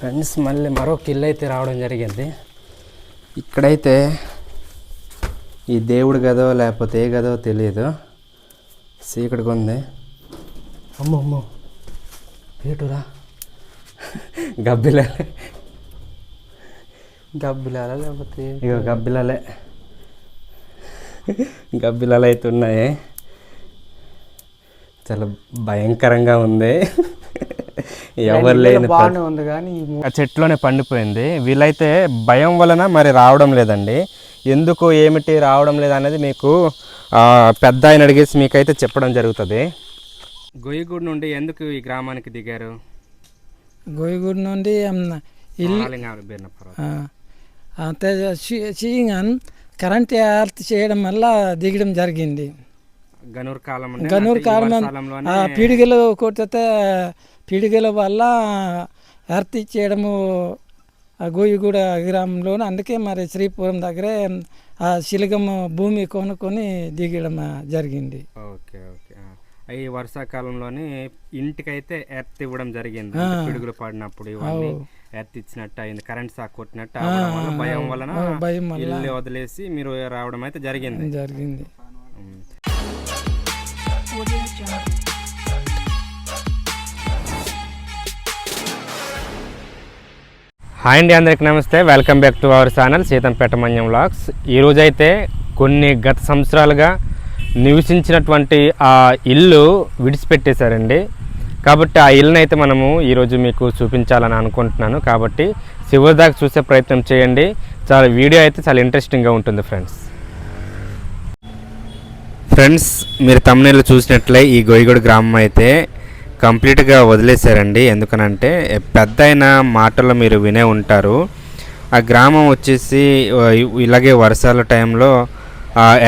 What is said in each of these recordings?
Friends మళ్ళీ మరొక ఇల్లు అయితే రావడం జరిగింది. ఇక్కడైతే ఈ దేవుడి గదో లేకపోతే ఏ గదో తెలియదు చీకటిగా ఉంది అమ్మో అమ్మో. ఏటురా? గబ్బిలాలే. గబ్బిలాలా లేకపోతే ఇక గబ్బిలాలే గబ్బిలాలు. అయితే ఉన్నాయి. చాలా భయంకరంగా ఉంది. ఎవరు లేని బాగానే ఉంది కానీ చెట్లోనే పండిపోయింది. వీళ్ళైతే భయం వలన మరి రావడం లేదండి. ఎందుకు ఏమిటి రావడం లేదు అనేది మీకు పెద్ద ఆయన అడిగేసి మీకైతే చెప్పడం జరుగుతుంది. గొయ్యగూడు నుండి ఎందుకు ఈ గ్రామానికి దిగారు? గోయిగూడి నుండి అంతే కరెంట్ ఎర్త్ చేయడం వల్ల దిగడం జరిగింది. గనూరు కాలం గనూరు కాలం ఆ పీడిగలు కొడితే పీడిగల వల్ల ఎర్త్ చేయడము గోయిగూడ గ్రామంలోనే అందుకే మరి శ్రీపురం దగ్గరే ఆ శిలగం భూమి కొనుక్కొని దిగడం జరిగింది. Okay okay. ఈ వర్షాకాలంలోని ఇంటికైతే ఎర్త్ ఇవ్వడం జరిగింది. పిడుగులు పడినప్పుడు ఇవన్నీ ఎర్త్ ఇచ్చినట్టు అయింది. కరెంట్ షాక్ కొట్టినట్టు భయం వలన భయం వల్ల ఇల్లు వదిలేసి మీరు రావడం అయితే జరిగింది. జరిగింది. హాయ్ అండి అందరికీ నమస్తే. Welcome back to our channel Seethampeta Manyam vlogs. ఈరోజైతే కొన్ని గత సంవత్సరాలుగా నివసించినటువంటి ఆ ఇల్లు విడిచిపెట్టేశారండి. కాబట్టి ఆ ఇల్లుని అయితే మనము ఈరోజు మీకు చూపించాలని అనుకుంటున్నాను. కాబట్టి చివరిదాకా చూసే ప్రయత్నం చేయండి. చాలా వీడియో అయితే చాలా ఇంట్రెస్టింగ్గా ఉంటుంది ఫ్రెండ్స్ ఫ్రెండ్స్ మీరు తమిళలో చూసినట్లే ఈ గొయ్యగూడ గ్రామం అయితే కంప్లీట్గా వదిలేశారండి. ఎందుకనంటే పెద్ద అయిన మాటలు మీరు వినే ఉంటారు. ఆ గ్రామం వచ్చేసి ఇలాగే వర్షాల టైంలో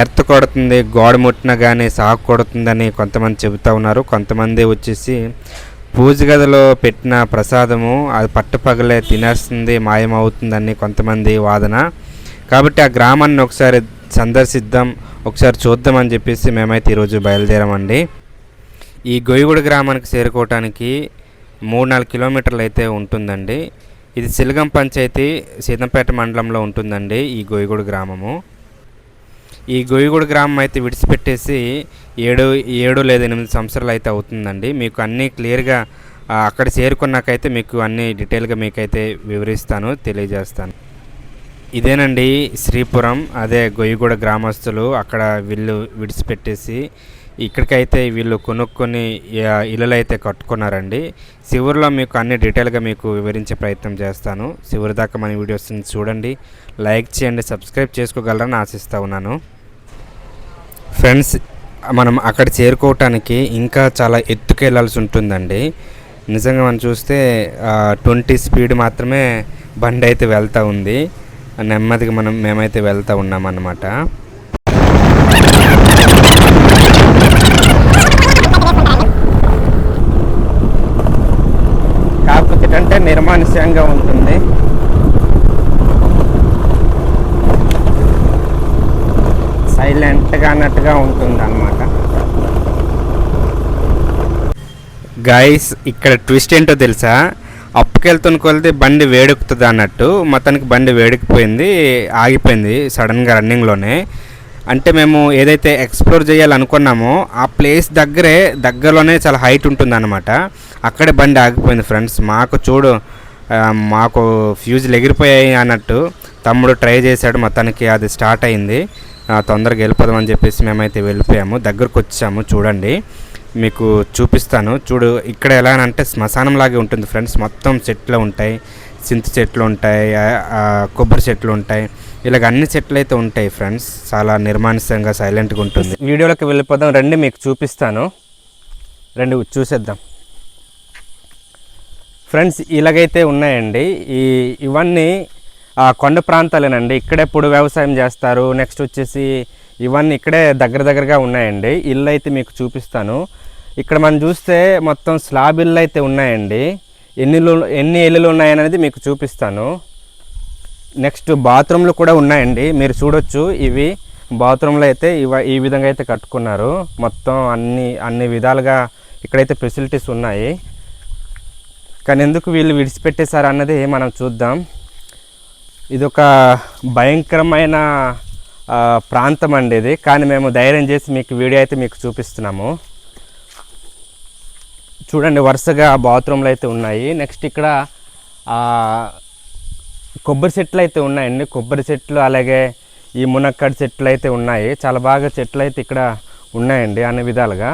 ఎర్త్ కొడుతుంది గోడ ముట్టిన కానీ సాగు కొడుతుందని కొంతమంది చెబుతూ ఉన్నారు. కొంతమంది వచ్చేసి పూజ గదిలో పెట్టిన ప్రసాదము అది పట్టుపగలే తినేస్తుంది మాయమవుతుందని కొంతమంది వాదన. కాబట్టి ఆ గ్రామాన్ని ఒకసారి సందర్శిద్దాం. ఒకసారి చూద్దామని చెప్పేసి మేమైతే ఈరోజు బయలుదేరామండి. ఈ గొయ్యగూడ గ్రామానికి చేరుకోవటానికి మూడు నాలుగు కిలోమీటర్లు అయితే ఉంటుందండి. ఇది సిలగం పంచాయతీ సీతంపేట మండలంలో ఉంటుందండి ఈ గొయ్యగూడ గ్రామము. ఈ గొయ్యగూడ గ్రామం అయితే విడిచిపెట్టేసి ఏడు ఏడు లేదా ఎనిమిది సంవత్సరాలు అయితే అవుతుందండి. మీకు అన్నీ క్లియర్గా అక్కడ చేరుకున్నాకైతే మీకు అన్నీ డీటెయిల్గా మీకైతే వివరిస్తాను తెలియజేస్తాను. ఇదేనండి శ్రీపురం అదే గొయ్యగూడ గ్రామస్తులు అక్కడ వీళ్ళు విడిచిపెట్టేసి ఇక్కడికైతే వీళ్ళు కొనుక్కొని ఇళ్ళలు అయితే కట్టుకున్నారండి. చివరిలో మీకు అన్ని డీటెయిల్గా మీకు వివరించే ప్రయత్నం చేస్తాను. చివరి దాకా మన వీడియోస్ని చూడండి. లైక్ చేయండి సబ్స్క్రైబ్ చేసుకోగలరని ఆశిస్తూ ఉన్నాను. ఫ్రెండ్స్ మనం అక్కడ చేరుకోవటానికి ఇంకా చాలా ఎత్తుకు వెళ్ళాల్సి ఉంటుందండి. నిజంగా మనం చూస్తే ట్వంటీ స్పీడ్ మాత్రమే బండి అయితే వెళ్తూ ఉంది. నెమ్మదిగా మనం మేమైతే వెళ్తూ ఉన్నాం అన్నమాట కాకపోతే ఏంటంటే నిర్మానుష్యంగా ఉంటుంది. సైలెంట్గా అన్నట్టుగా ఉంటుంది అనమాట గైస్ ఇక్కడ ట్విస్ట్ ఏంటో తెలుసా? అప్పుకెళ్తున్న కొలిది బండి వేడెక్కుతుంది అన్నట్టు మొత్తానికి బండి వేడెక్కిపోయింది ఆగిపోయింది సడన్గా రన్నింగ్లోనే. అంటే మేము ఏదైతే ఎక్స్ప్లోర్ చేయాలనుకున్నామో ఆ ప్లేస్ దగ్గరే దగ్గరలోనే చాలా హైట్ ఉంటుంది అనమాట అక్కడే బండి ఆగిపోయింది ఫ్రెండ్స్. మాకు చూడు మాకు ఫ్యూజులు ఎగిరిపోయాయి అన్నట్టు తమ్ముడు ట్రై చేశాడు మొత్తానికి అది స్టార్ట్ అయింది. తొందరగా వెళ్ళిపోదామని చెప్పేసి మేమైతే వెళ్ళిపోయాము. దగ్గరకు వచ్చాము చూడండి. మీకు చూపిస్తాను. చూడు ఇక్కడ ఎలా అంటే శ్మశానంలాగే ఉంటుంది ఫ్రెండ్స్. మొత్తం చెట్లు ఉంటాయి. చింత చెట్లు ఉంటాయి కొబ్బరి చెట్లు ఉంటాయి. ఇలాగ అన్ని చెట్లు అయితే ఉంటాయి ఫ్రెండ్స్. చాలా నిర్మానుష్యంగా సైలెంట్గా ఉంటుంది. వీడియోలోకి వెళ్ళిపోదాం. రండి మీకు చూపిస్తాను. రండి చూసేద్దాం. ఫ్రెండ్స్ ఇలాగైతే ఉన్నాయండి. ఈ ఇవన్నీ కొండ ప్రాంతాలేనండి. ఇక్కడే పొడి వ్యవసాయం చేస్తారు. నెక్స్ట్ వచ్చేసి ఇవన్నీ ఇక్కడే దగ్గర దగ్గరగా ఉన్నాయండి. ఇల్లు అయితే మీకు చూపిస్తాను. ఇక్కడ మనం చూస్తే మొత్తం స్లాబ్ ఇల్లు అయితే ఉన్నాయండి. ఎన్ని ఎన్ని ఇల్లులు ఉన్నాయనేది మీకు చూపిస్తాను. నెక్స్ట్ బాత్రూమ్లు కూడా ఉన్నాయండి. మీరు చూడొచ్చు ఇవి. బాత్రూంలో అయితే ఇవ ఈ విధంగా అయితే కట్టుకున్నారు. మొత్తం అన్ని అన్ని విధాలుగా ఇక్కడైతే ఫెసిలిటీస్ ఉన్నాయి. కానీ ఎందుకు వీళ్ళు విడిచిపెట్టేశారు అన్నది మనం చూద్దాం. ఇది ఒక భయంకరమైన ప్రాంతం అండి ఇది. కానీ మేము ధైర్యం చేసి మీకు వీడియో అయితే మీకు చూపిస్తున్నాము. చూడండి వరుసగా బాత్రూమ్లు అయితే ఉన్నాయి. నెక్స్ట్ ఇక్కడ కొబ్బరి చెట్లు అయితే ఉన్నాయండి. కొబ్బరి చెట్లు అలాగే ఈ మునక్కడి చెట్లు అయితే ఉన్నాయి. చాలా బాగా చెట్లు అయితే ఇక్కడ ఉన్నాయండి అన్ని విధాలుగా.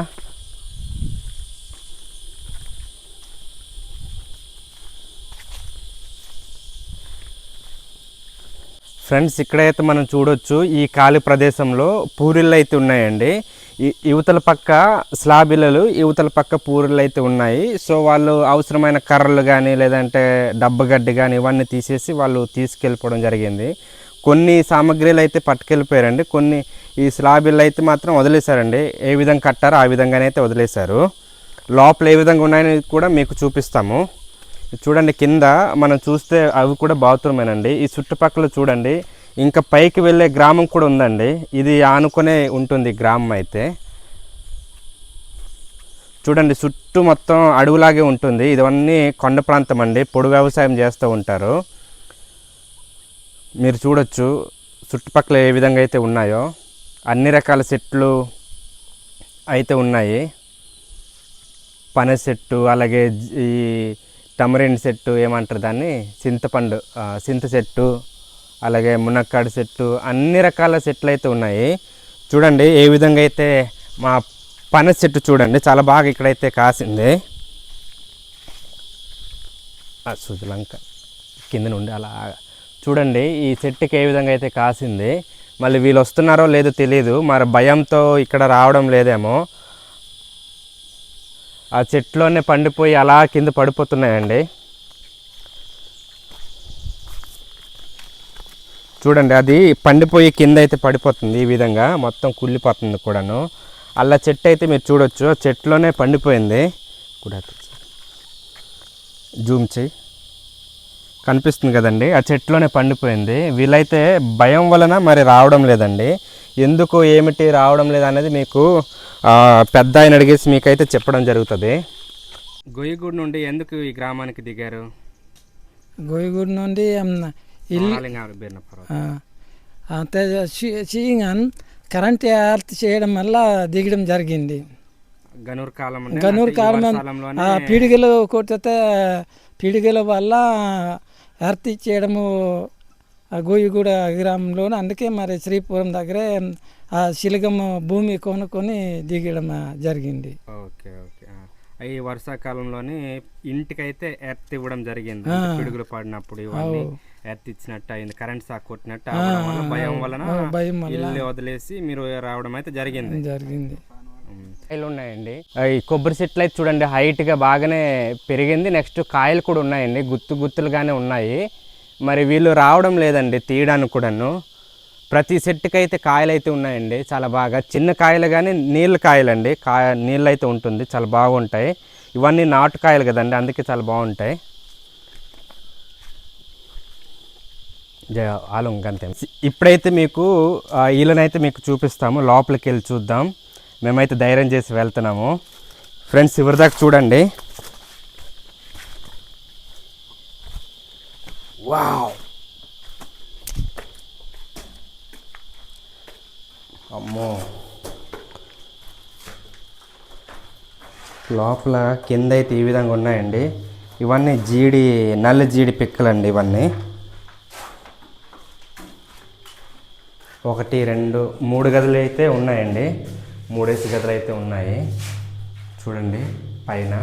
ఫ్రెండ్స్ ఇక్కడైతే మనం చూడొచ్చు ఈ ఖాళీ ప్రదేశంలో పూరిళ్ళు అయితే ఉన్నాయండి యువతల పక్క స్లాబ్ ఇళ్ళలు యువతల పక్క పూరిళ్ళు అయితే ఉన్నాయి. సో వాళ్ళు అవసరమైన కర్రలు కానీ లేదంటే డబ్బగడ్డి కానీ ఇవన్నీ తీసేసి వాళ్ళు తీసుకెళ్ళిపోవడం జరిగింది. కొన్ని సామాగ్రిలు అయితే పట్టుకెళ్ళిపోయారండి. కొన్ని ఈ స్లాబ్ ఇళ్ళు అయితే మాత్రం వదిలేశారండి. ఏ విధంగా కట్టారో ఆ విధంగానే అయితే వదిలేశారు. లోపల ఏ విధంగా ఉన్నాయని కూడా మీకు చూపిస్తాము. చూడండి కింద మనం చూస్తే అవి కూడా బాత్రూమేనండి ఈ చుట్టుపక్కల చూడండి ఇంకా పైకి వెళ్ళే గ్రామం కూడా ఉందండి. ఇది ఆనుకునే ఉంటుంది గ్రామం అయితే. చూడండి చుట్టూ మొత్తం అడవులాగే ఉంటుంది. ఇవన్నీ కొండ ప్రాంతం అండి. పొడి వ్యవసాయం చేస్తూ ఉంటారు. మీరు చూడొచ్చు చుట్టుపక్కల ఏ విధంగా అయితే ఉన్నాయో. అన్ని రకాల చెట్లు అయితే ఉన్నాయి. పని చెట్టు అలాగే ఈ టమరిన్ చెట్టు ఏమంటారు దాన్ని? చింతపండు చింత చెట్టు అలాగే మునక్కాడు చెట్టు అన్ని రకాల చెట్లు అయితే ఉన్నాయి. చూడండి ఏ విధంగా అయితే మా పనస చెట్టు చూడండి చాలా బాగా ఇక్కడైతే కాసింది. ఆ సుజలంక కింద నుండి అలా చూడండి ఈ చెట్టుకి ఏ విధంగా అయితే కాసింది. మళ్ళీ వీళ్ళు వస్తున్నారో లేదో తెలియదు మరి భయంతో ఇక్కడ రావడం లేదేమో. ఆ చెట్లోనే పండిపోయి అలా కింద పడిపోతున్నాయండి. చూడండి అది పండిపోయి కింద అయితే పడిపోతుంది ఈ విధంగా మొత్తం కుళ్ళిపోతుంది కూడాను. అలా చెట్టు అయితే మీరు చూడొచ్చు ఆ చెట్లోనే పండిపోయింది. కూడా జూమ్ చేయి. కనిపిస్తుంది కదండి. ఆ చెట్లోనే పండిపోయింది. వీళ్ళైతే భయం వలన మరి రావడం లేదండి. ఎందుకు ఏమిటి రావడం లేదు అనేది మీకు పెద్ద ఆయన అడిగేసి మీకైతే చెప్పడం జరుగుతుంది. గొయ్యగూడు నుండి ఎందుకు ఈ గ్రామానికి దిగారు? గోయిగూడు నుండి అంతే కరెంట్ ఏర్త్ చేయడం వల్ల దిగడం జరిగింది. గనూరు కాలం గనూరు కాలం ఆ పీడిగలు కొడితే పీడిగల వల్ల ఎర్త్ చేయడము ఆ గోయిగూడ గ్రామంలోనే అందుకే మరి శ్రీపురం దగ్గరే ఆ శిలగం భూమి కొనుక్కొని దిగడం జరిగింది. Okay okay. ఈ వర్షాకాలంలోనే ఇంటికైతే ఎర్త్ ఇవ్వడం జరిగింది. పిడుగులు పడినప్పుడు ఇవన్నీ ఎర్త్ ఇచ్చినట్టు అయింది. కరెంట్ షాక్ కొట్టినట్టు భయం వలన భయం ఇల్లు వదిలేసి మీరు రావడం అయితే జరిగింది. జరిగింది. కాయలు ఉన్నాయండి. ఈ కొబ్బరి చెట్లు అయితే చూడండి హైట్గా బాగానే పెరిగింది. నెక్స్ట్ కాయలు కూడా ఉన్నాయండి గుత్తు గుత్తులుగానే ఉన్నాయి. మరి వీళ్ళు రావడం లేదండి తీయడానికి కూడాను. ప్రతి చెట్టుకి అయితే కాయలు అయితే ఉన్నాయండి చాలా బాగా. చిన్న కాయలు కానీ నీళ్ళ కాయలండి కాయ నీళ్ళు అయితే ఉంటుంది చాలా బాగుంటాయి. ఇవన్నీ నాటు కాయలు కదండి అందుకే చాలా బాగుంటాయి. జయ ఆలు అంతే ఇప్పుడైతే మీకు ఈలనైతే వీళ్ళనైతే మీకు చూపిస్తాము లోపలికి వెళ్ళి చూద్దాం. మేమైతే ధైర్యం చేసి వెళ్తున్నాము. ఫ్రెండ్స్ ఇవరిదాకా చూడండి. వావ్ అమ్మో. లోపల కింద అయితే ఈ విధంగా ఉన్నాయండి. ఇవన్నీ జీడి నల్ల జీడి పిక్కలండి ఇవన్నీ. ఒకటి రెండు మూడు గదులు అయితే ఉన్నాయండి. మూడేసి గదులు అయితే ఉన్నాయి. చూడండి పైన.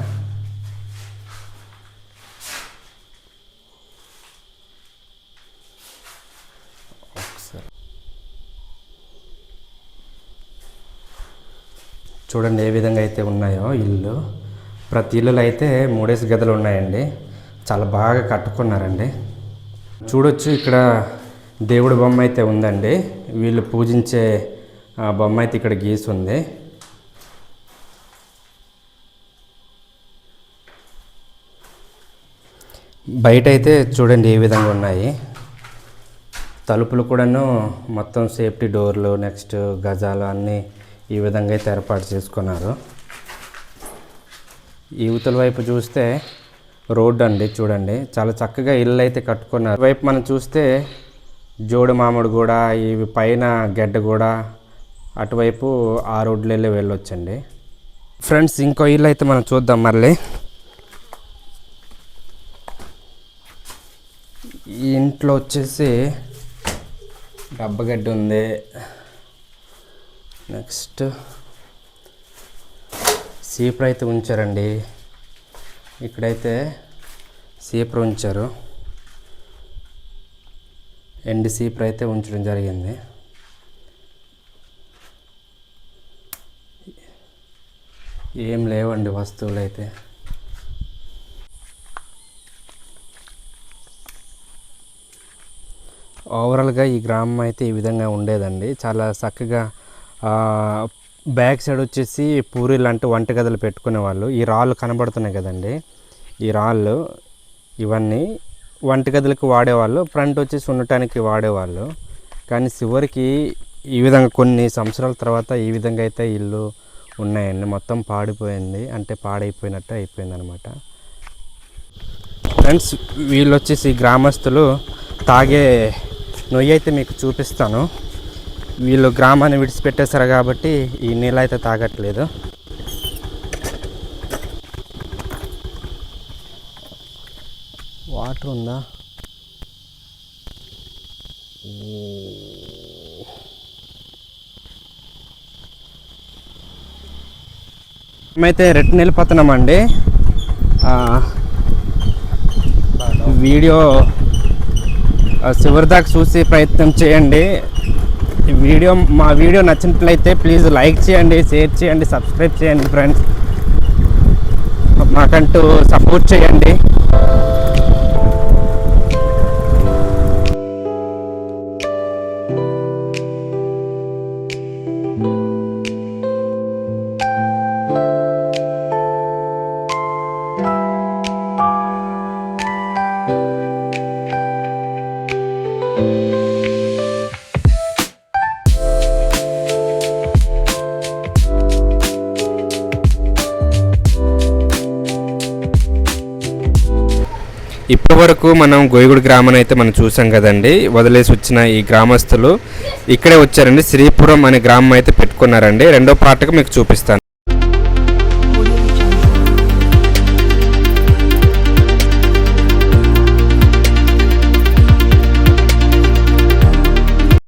చూడండి ఏ విధంగా అయితే ఉన్నాయో ఇల్లు. ప్రతి ఇల్లులో అయితే మూడేసి గదులు ఉన్నాయండి. చాలా బాగా కట్టుకున్నారండి. చూడొచ్చు ఇక్కడ దేవుడి బొమ్మ అయితే ఉందండి. వీళ్ళు పూజించే ఆ, బొమ్మ అయితే ఇక్కడ గీసి ఉంది. బయట అయితే చూడండి ఏ విధంగా ఉన్నాయి. తలుపులు కూడాను మొత్తం సేఫ్టీ డోర్లు నెక్స్ట్ గజాలు అన్నీ ఈ విధంగా అయితే ఏర్పాటు చేసుకున్నారు. యువతల వైపు చూస్తే రోడ్డు అండి చూడండి. చాలా చక్కగా ఇల్లు అయితే కట్టుకున్నారు. వైపు మనం చూస్తే జోడు మామిడి కూడా ఇవి పైన గెడ్డ కూడా అటువైపు ఆ రోడ్లలో వెళ్ళొచ్చండి. ఫ్రెండ్స్ ఇంకో ఇల్లు అయితే మనం చూద్దాం మళ్ళీ. ఈ ఇంట్లో వచ్చేసి డబ్బగడ్డి ఉంది. నెక్స్ట్ సీపర్ అయితే ఉంచారండి. ఇక్కడైతే సీపర్ ఉంచారు. ఎండి సీపర్ అయితే ఉంచడం జరిగింది. ఏం లేవండి వస్తువులు అయితే ఓవరాల్గా ఈ గ్రామం అయితే ఈ విధంగా ఉండేదండి. చాలా చక్కగా బ్యాక్ సైడ్ వచ్చేసి పూరీలు అంటే వంటగదులు పెట్టుకునేవాళ్ళు. ఈ రాళ్ళు కనబడుతున్నాయి కదండి. ఈ రాళ్ళు ఇవన్నీ వంటగదులకు వాడేవాళ్ళు. ఫ్రంట్ వచ్చేసి ఉండటానికి వాడేవాళ్ళు. కానీ చివరికి ఈ విధంగా కొన్ని సంవత్సరాల తర్వాత ఈ విధంగా అయితే ఇల్లు ఉన్నాయండి. మొత్తం పాడిపోయింది. అంటే పాడైపోయినట్టు అయిపోయింది అనమాట ఫ్రెండ్స్ వీళ్ళు వచ్చేసి గ్రామస్తులు తాగే నొయ్యి అయితే మీకు చూపిస్తాను. వీళ్ళు గ్రామాన్ని విడిచిపెట్టేశారు కాబట్టి ఈ నీళ్ళు అయితే తాగట్లేదు. వాటర్ ఉందా? మేమైతే రిటర్న్ వెళ్ళిపోతున్నామండి. అండి వీడియో చివరిదాకా దాకా చూసి ప్రయత్నం చేయండి. వీడియో మా వీడియో నచ్చినట్లయితే ప్లీజ్ లైక్ చేయండి షేర్ చేయండి సబ్స్క్రైబ్ చేయండి ఫ్రెండ్స్. మాకంటూ సపోర్ట్ చేయండి. ఇప్పటి వరకు మనం గోయగుడి గ్రామాన్ని అయితే మనం చూసాం కదండి. వదిలేసి వచ్చిన ఈ గ్రామస్తులు ఇక్కడే వచ్చారండి. శ్రీపురం అనే గ్రామం అయితే పెట్టుకున్నారండి. రెండో పార్ట్కి మీకు చూపిస్తాను.